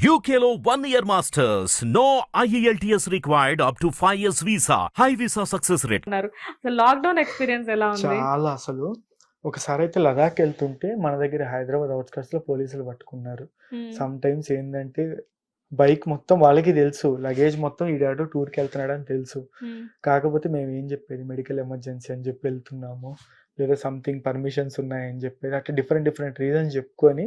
Year masters. No E IELTS required up to 5 years visa. High visa success rate. ఉన్నారు అసలు lockdown experience ఎలా ఉంది చాలా అసలు ఒకసారి అయితే లదాఖ్ వెళ్తుంటే మన దగ్గర హైదరాబాద్ అవుట్స్కట్స్లో పోలీసులు పట్టుకున్నారు. సమ్ టైమ్స్ ఏంటంటే బైక్ మొత్తం వాళ్ళకి తెలుసు లగేజ్ మొత్తం ఈడాడు టూర్కి వెళ్తున్నాడు అని తెలుసు మ్మ్. కాకపోతే మేము ఏం చెప్పేది మెడికల్ ఎమర్జెన్సీ అని చెప్పి వెళ్తున్నాము లేదా సంథింగ్ పర్మిషన్స్ ఉన్నాయని చెప్పేది అట్లా డిఫరెంట్ డిఫరెంట్ రీజన్స్ చెప్పుకొని.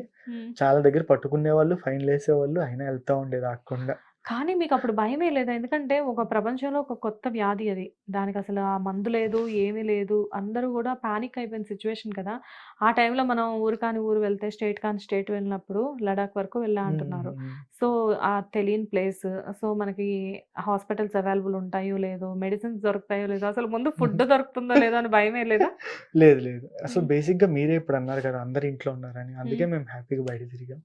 చాలా దగ్గర పట్టుకునే వాళ్ళు ఫైన్ వేసేవాళ్ళు అయినా వెళ్తా ఉండేది ఆకుండా కానీ మీకు అప్పుడు భయమే లేదా. ఎందుకంటే ఒక ప్రపంచంలో ఒక కొత్త వ్యాధి అది. దానికి అసలు ఆ మందు లేదు ఏమీ లేదు. అందరూ కూడా పానిక్ అయిపోయిన సిచ్యువేషన్ కదా. ఆ టైంలో మనం ఊరు కాని ఊరు వెళ్తే స్టేట్ కాని స్టేట్ వెళ్ళినప్పుడు లడాక్ వరకు వెళ్ళా అంటున్నారు. సో ఆ తెలియని ప్లేస్ సో మనకి హాస్పిటల్స్ అవైలబుల్ ఉంటాయో లేదో మెడిసిన్స్ దొరుకుతాయో లేదో అసలు ముందు ఫుడ్ దొరుకుతుందో లేదో అని భయమే లేదా? లేదు లేదు. అసలు మ్మ్. బేసిక్గా మీరే ఇప్పుడు అన్నారు కదా అందరు ఇంట్లో ఉన్నారని. అందుకే మేము హ్యాపీగా బయట తిరిగాం.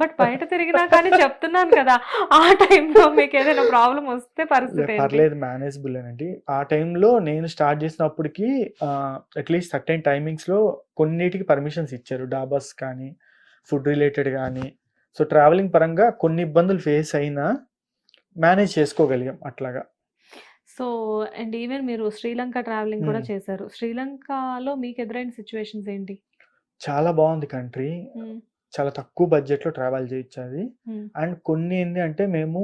బట్ బయట తిరిగినా కానీ చెప్తున్నాను కదా ఆ టైంలో మీకు ఏదైనా ప్రాబ్లం వస్తే పరిస్థితి పర్లేదు మేనేజబుల్ అండి. ఆ టైంలో నేను స్టార్ట్ చేసినప్పటికి అట్లీస్ట్ సర్టెన్ టైమింగ్స్లో కొన్నిటికి పర్మిషన్స్ ఇచ్చారు. డాబాస్ కానీ ఫుడ్ రిలేటెడ్ కానీ. సో ట్రావెలింగ్ పరంగా కొన్ని ఇబ్బందులు ఫేస్ అయినా మేనేజ్ చేసుకోగలిగాం అట్లాగా. సో అండ్ ఈవెన్ మీరు శ్రీలంక ట్రావెలింగ్ కూడా మ్మ్. చేశారు. శ్రీలంకలో మీకు ఎదురైన సిచ్యువేషన్స్ ఏంటి? చాలా బాగుంది కంట్రీ. చాలా తక్కువ బడ్జెట్లో ట్రావెల్ చేయొచ్చు అది మ్మ్. అండ్ కొన్ని ఏంటి అంటే మేము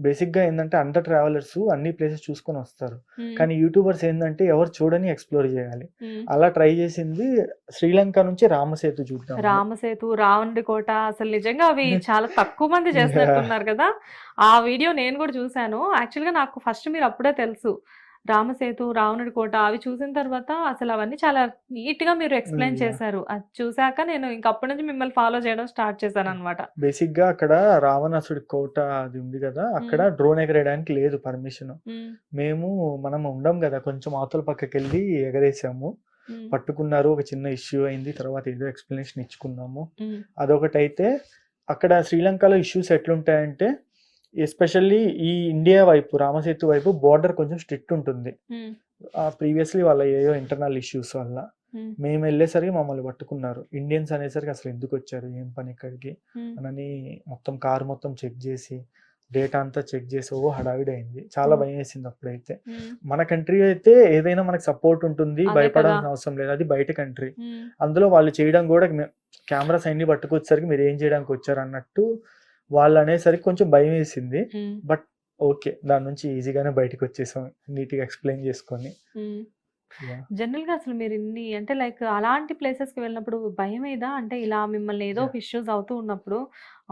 బేసిక్గా ఏంటంటే అందరు ట్రావెలర్స్ అన్ని ప్లేసెస్ చూసుకొని వస్తారు. కానీ యూట్యూబర్స్ ఏంటంటే ఎవరు చూడని ఎక్స్ప్లోర్ చేయాలి. అలా ట్రై చేసింది శ్రీలంక నుంచి రామసేతు చూద్దాం. రామసేతు రావణుడి కోట అసలు నిజంగా అవి చాలా తక్కువ మంది చేస్తున్నట్టున్నారు కదా. ఆ వీడియో నేను కూడా చూశాను. యాక్చువల్గా నాకు ఫస్ట్ మీరు అప్పుడే తెలుసు. రామసేతు రావణుడి కోట అవి చూసిన తర్వాత అసలు అవన్నీ చాలా నీట్గా మీరు ఎక్స్ప్లెయిన్. చేశారు. అది చూసాక నేను ఇంక అప్పటి నుంచి మిమ్మల్ని ఫాలో చేయడం స్టార్ట్ చేశాను అనమాట బేసిక్గా అక్కడ రావణాసుడి కోట అది ఉంది కదా అక్కడ డ్రోన్ ఎగరేయడానికి లేదు పర్మిషన్. మేము మనం ఉండం కదా కొంచెం అవతల పక్కకి వెళ్ళి ఎగరేసాము పట్టుకున్నారు ఒక చిన్న ఇష్యూ అయింది తర్వాత ఏదో ఎక్స్ప్లెనేషన్ ఇచ్చుకున్నాము. అదొకటి అయితే అక్కడ శ్రీలంకలో ఇష్యూస్ ఎట్లుంటాయంటే ఎస్పెషల్లీ ఈ ఇండియా వైపు రామసేతు వైపు బార్డర్ కొంచెం స్ట్రిక్ట్ ఉంటుంది. ప్రీవియస్లీ వాళ్ళ ఏయో ఇంటర్నల్ ఇష్యూస్ వల్ల మేము వెళ్ళేసరికి మమ్మల్ని పట్టుకున్నారు. ఇండియన్స్ అనేసరికి అసలు ఎందుకు వచ్చారు? ఏం పని ఇక్కడికి? అని మొత్తం కార్ మొత్తం చెక్ చేసి డేటా అంతా చెక్ చేసి ఓ హడావిడి అయింది. చాలా. భయం వేసింది అప్పుడైతే. మన కంట్రీ అయితే ఏదైనా మనకి సపోర్ట్ ఉంటుంది భయపడాల్సిన. అవసరం లేదు. అది బయట కంట్రీ. అందులో వాళ్ళు చేయడం కూడా కెమెరాస్ అన్ని పట్టుకొచ్చేసరికి మీరు ఏం చేయడానికి వచ్చారు అన్నట్టు వాళ్ళు అనేసరికి కొంచెం భయం వేసింది బట్ ఓకే దాని నుంచి ఈజీగానే బయటకు వచ్చేసాం నీట్గా ఎక్స్ప్లెయిన్ చేసుకొని. జనరల్గా అసలు మీరు ఇన్ని అంటే లైక్ అలాంటి ప్లేసెస్కి వెళ్ళినప్పుడు భయం ఏదా అంటే ఇలా మిమ్మల్ని ఏదో ఒక ఇష్యూస్ అవుతూ ఉన్నప్పుడు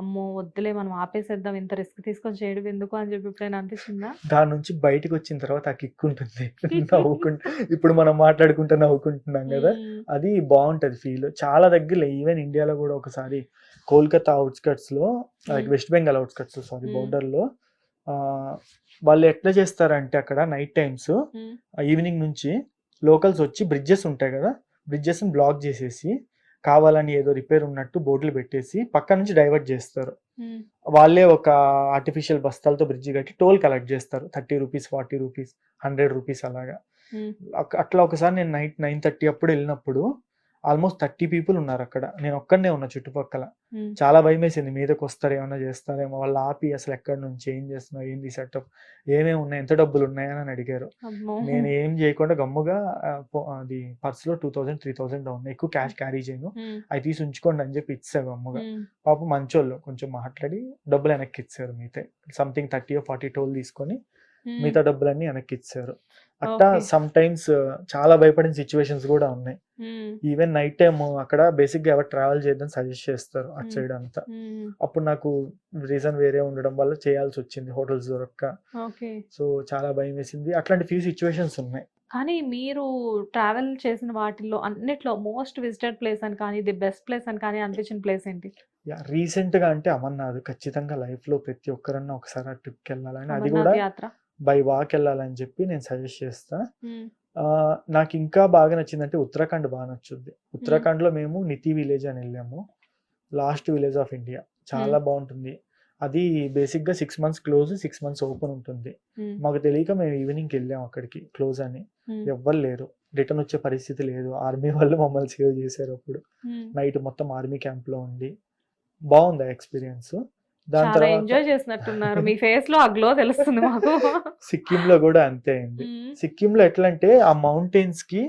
అమ్మో వద్దులే మనం ఆపేసేద్దాం ఇంత రిస్క్ తీసుకొని చేయడం ఎందుకు అని చెప్పి ఎప్పుడైనా అనిపిస్తుందా దాని నుంచి బయటకు వచ్చిన తర్వాత ఆ కిక్ ఉంటుంది నవ్వుకుంటా ఇప్పుడు మనం మాట్లాడుకుంటూ నవ్వుకుంటున్నాం కదా. అది బాగుంటది ఫీల్ చాలా దగ్గర ఈవెన్ ఇండియాలో కూడా ఒకసారి Kolkata అవుట్స్కట్స్లో like. West Bengal outskirts sorry. బోర్డర్లో ఆ, వాళ్ళు ఎట్లా చేస్తారంటే అక్కడ నైట్ టైమ్స్. ఈవినింగ్ నుంచి లోకల్స్ వచ్చి బ్రిడ్జెస్ ఉంటాయి కదా బ్రిడ్జెస్ బ్లాక్ చేసేసి కావాలని ఏదో రిపేర్ ఉన్నట్టు బోర్డులు పెట్టేసి పక్క నుంచి డైవర్ట్ చేస్తారు. వాళ్ళే ఒక ఆర్టిఫిషియల్ బస్తాలతో బ్రిడ్జి కట్టి టోల్ కలెక్ట్ చేస్తారు. Thirty rupees forty rupees hundred rupees అలాగా. అట్లా ఒకసారి నేను నైట్ నైన్ థర్టీ అప్పుడు వెళ్ళినప్పుడు ఆల్మోస్ట్ థర్టీ పీపుల్ ఉన్నారు అక్కడ నేను ఒక్కడనే ఉన్నా చుట్టుపక్కల. చాలా భయం వేసింది మీదకి వస్తారు ఏమైనా చేస్తారేమో వాళ్ళు ఆపి అసలు ఎక్కడి నుంచి ఏం చేస్తున్నావు ఏంది సెటప్ ఏమేమి ఉన్నాయి ఎంత డబ్బులు ఉన్నాయని అని అడిగారు. నేను ఏం చేయకుండా గమ్ముగా అది పర్స్లో టూ థౌసండ్ త్రీ థౌసండ్ ఉన్నాయి ఎక్కువ క్యాష్ క్యారీ చేయను. అవి తీసి ఉంచుకోండి అని చెప్పి ఇచ్చా గమ్ముగా మ్మ్. పాప మంచోళ్ళు కొంచెం మాట్లాడి డబ్బులు వెనక్కి ఇచ్చారు మిగతా సంథింగ్ థర్టీ ఫార్టీ టోల్ తీసుకొని. మిగతా డబ్బులన్నీ వెనక్కి ఇచ్చారు అట్టా. సమ్ టైమ్స్ చాలా భయపడిన సిచ్యువేషన్స్ కూడా ఉన్నాయి. ఈవెన్ నైట్ టైం అక్కడ బేసిక్గా ఎవరు ట్రావెల్ చేద్దాం సజెస్ట్ చేస్తారు అటు. సైడ్ అంతా. అప్పుడు నాకు రీజన్ వేరే ఉండడం వల్ల చేయాల్సి వచ్చింది హోటల్స్ దొరక్క. సో చాలా భయం వేసింది. అట్లాంటి ఫ్యూ సిచ్యువేషన్స్ ఉన్నాయి. కానీ మీరు ట్రావెల్ చేసిన వాటిల్లో అన్నిట్లో మోస్ట్ విజిటెడ్ ప్లేస్ అని కానీ ది బెస్ట్ ప్లేస్ అని కానీ అనిపించిన ప్లేస్ ఏంటి? రీసెంట్గా అంటే అమర్నాథ్ ఖచ్చితంగా లైఫ్లో ప్రతి ఒక్కరన్నా ఒకసారి ఆ ట్రిప్కి వెళ్ళాలని. అది కూడా బై వాక్ వెళ్ళాలని చెప్పి నేను సజెస్ట్ చేస్తా. నాకు ఇంకా బాగా నచ్చిందంటే ఉత్తరాఖండ్ బాగా నచ్చుద్ది. ఉత్తరాఖండ్లో మేము నితి విలేజ్ అని వెళ్ళాము. Last village of India. చాలా బాగుంటుంది. అది బేసిక్గా six months close six months open ఉంటుంది. మాకు తెలియక మేము ఈవినింగ్ వెళ్ళాం అక్కడికి క్లోజ్ అని. ఎవ్వరు లేరు. రిటర్న్ వచ్చే పరిస్థితి లేదు. ఆర్మీ వాళ్ళు మమ్మల్ని సేవ్ చేశారు అప్పుడు. నైట్ మొత్తం ఆర్మీ క్యాంప్లో ఉండి. బాగుంది ఎక్స్పీరియన్స్. చాలా ఎంజాయ్ చేసినట్టున్నారు. మీ ఫేస్లో ఆ గ్లో తెలుస్తుంది మాకు. సిక్కిం లో కూడా అంతే అయింది మ్మ్. సిక్కిం లో ఎట్లా అంటే ఆ మౌంటైన్స్కి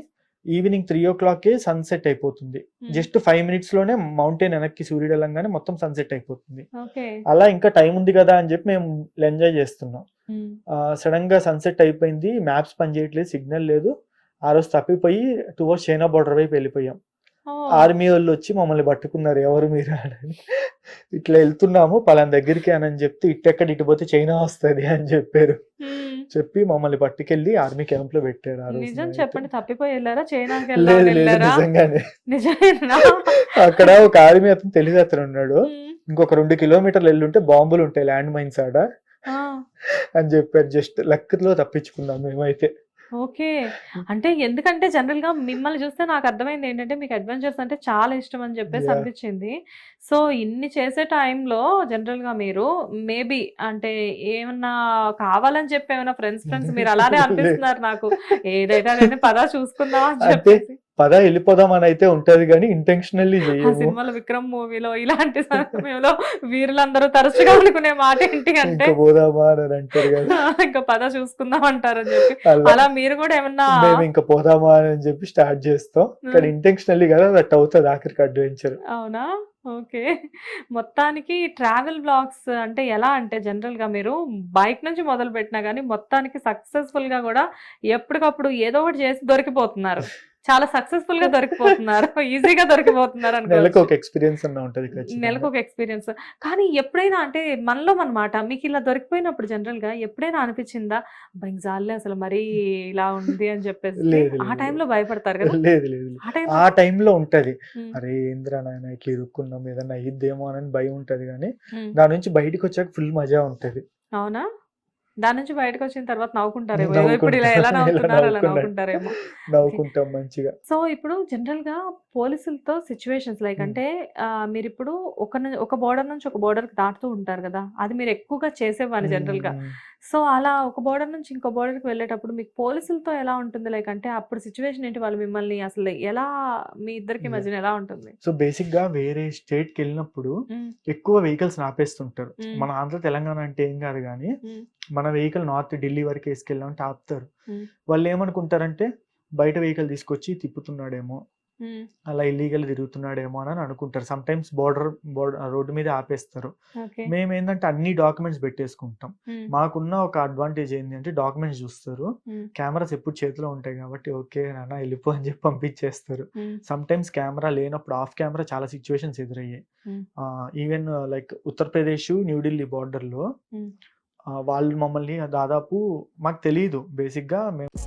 evening three o'clock sunset అయిపోతుంది. జస్ట్ ఫైవ్ మినిట్స్లోనే మౌంటైన్ వెనక్కి సూర్యుడు వెళ్ళంగానే మొత్తం సన్సెట్ అయిపోతుంది. అలా ఇంకా టైం ఉంది కదా అని చెప్పి మేము ఎంజాయ్ చేస్తున్నాం. సడన్గా సన్సెట్ అయిపోయింది. మ్యాప్స్ పనిచేయట్లేదు సిగ్నల్ లేదు. ఆ రోజు తప్పిపోయి టువర్డ్స్ చైనా బార్డర్ వైపు వెళ్ళిపోయాం. ఆర్మీ వాళ్ళు వచ్చి మమ్మల్ని పట్టుకున్నారు ఎవరు మీరు అని. ఇట్లా వెళ్తున్నాము పలానా దగ్గరికి అని చెప్తే ఇట్టెక్కడ ఇటు పోతే చైనా వస్తది అని చెప్పారు. చెప్పి మమ్మల్ని పట్టుకెళ్ళి ఆర్మీ క్యాంప్లో పెట్టారు నిజం. చెప్పండి తప్పిపోయి వెళ్ళారా? చైనాకి లేదు నిజంగానే. అక్కడ ఒక ఆర్మీ అతను తెలివి అతను ఉన్నాడు. ఇంకొక రెండు కిలోమీటర్లు వెళ్ళుంటే బాంబులు ఉంటాయి ల్యాండ్ మైన్స్ ఆడ అని చెప్పారు. జస్ట్ లక్లో తప్పించుకున్నాం మేమైతే. ఓకే అంటే ఎందుకంటే జనరల్గా మిమ్మల్ని చూస్తే నాకు అర్థమైంది ఏంటంటే మీకు అడ్వెంచర్స్ అంటే చాలా ఇష్టం అని చెప్పేసి. అనిపించింది సో ఇన్ని చేసే టైంలో జనరల్గా మీరు మేబీ అంటే ఏమన్నా కావాలని చెప్పి ఏమైనా ఫ్రెండ్స్ ఫ్రెండ్స్ మీరు అలానే. అనిపిస్తున్నారు నాకు ఏదైతే పదా చూసుకుందాం అని చెప్పేసి పద వెళ్ళిపోదాం అని అయితే ఉంటది కానీ ఇంటెన్షనల్లీ ఆ చేయము. సినిమాలో విక్రమ్ మూవీలో ఇలాంటి సమయంలో వీరులందరూ తరచుగా అనుకునే మాట ఏంటి అంటే పోదామా అని అంటారు కదా. ఇంకా పద చూసుకుందాం అంటారని చెప్పి. అలా. మీరు కూడా ఏమన్నా మేము ఇంకా పోదామా అని చెప్పి స్టార్ట్ చేస్తాం. కానీ. ఇంటెన్షనల్లీ కదా దట్ అవుతుంది ఆఖరికి అడ్వెంచర్ అవునా? ఓకే. మొత్తానికి ట్రావెల్ బ్లాగ్స్ అంటే ఎలా అంటే జనరల్గా మీరు బైక్ నుంచి మొదలు పెట్టినా కానీ మొత్తానికి సక్సెస్ఫుల్గా కూడా ఎప్పటికప్పుడు ఏదో ఒకటి చేసి దొరికిపోతున్నారు. చాలా సక్సెస్ఫుల్గా దొరికిపోతున్నారు. ఈజీగా దొరికిపోతున్నారు నెలకు ఒక ఎక్స్పీరియన్స్ ఉంటది. నెలకు ఒక ఎక్స్పీరియన్స్ కానీ ఎప్పుడైనా అంటే మనలో అనమాట మీకు ఇలా దొరికిపోయినప్పుడు జనరల్గా ఎప్పుడైనా అనిపించిందా? బైక్ జాలే అసలు మరీ ఇలా ఉంది అని చెప్పేసి. ఆ. టైంలో భయపడతారు కదా? లేదు లేదు. ఆ టైంలో ఉంటది. అరే ఏంద్రా నాయన ఇట్లా ఇరుక్కున్నాం ఏదన్నా అయ్యిద్దేమో అని భయం ఉంటది కానీ. దాని నుంచి బయటికి వచ్చాక ఫుల్ మజా ఉంటది. అవునా? దాని నుంచి బయటకు వచ్చిన తర్వాత నవ్వుకుంటారేమో ఇప్పుడు ఇలా ఎలా. నవ్వుతున్నారు అలా. నవ్వుకుంటారేమో నవ్వుకుంటాం మంచిగా సో ఇప్పుడు జనరల్గా పోలీసులతో సిచ్యువేషన్స్ లైక్ Hmm. అంటే మీరు ఇప్పుడు ఒక ఒక బోర్డర్ నుంచి ఒక కి దాటుతూ ఉంటారు కదా అది మీరు ఎక్కువగా చేసేవాళ్ళు జనరల్గా మ్మ్. సో అలా ఒక బోర్డర్ నుంచి ఇంకో border కి వెళ్ళేటప్పుడు మీకు పోలీసులతో ఎలా ఉంటుంది? లైక్ అంటే అప్పుడు సిచ్యువేషన్ ఏంటి? వాళ్ళు మిమ్మల్ని అసలు ఎలా మీ ఇద్దరికి. మధ్యన ఎలా ఉంటుంది? సో బేసిక్గా వేరే స్టేట్కి వెళ్ళినప్పుడు ఎక్కువ వెహికల్స్ ఆపేస్తుంటారు. మన ఆంధ్ర తెలంగాణ అంటే ఏం కాదు కానీ మన వెహికల్ నార్త్ ఢిల్లీ వరకు వేసుకెళ్ళామంటే ఆపుతారు. వాళ్ళు ఏమనుకుంటారంటే బయట వెహికల్ తీసుకొచ్చి తిప్పుతున్నాడేమో అలా ఇల్లీగల్ తిరుగుతున్నాడేమో అని అనుకుంటారు. Some times border border road మీద ఆపేస్తారు. మేము ఏంటంటే అన్ని డాక్యుమెంట్స్ పెట్టేసుకుంటాం. మాకున్న ఒక అడ్వాంటేజ్ ఏంటి అంటే డాక్యుమెంట్స్ చూస్తారు. కెమెరాస్ ఎప్పుడు చేతిలో ఉంటాయి కాబట్టి ఓకే నాన్న వెళ్ళిపో అని చెప్పి పంపించేస్తారు. సమ్ టైమ్స్ కెమెరా లేనప్పుడు ఆఫ్ కెమెరా చాలా సిచ్యువేషన్స్ ఎదురయ్యాయి. Even like Uttar Pradesh New Delhi border లో. ఆ, వాళ్ళు మమ్మల్ని దాదాపు మాకు తెలియదు బేసిక్గా మేము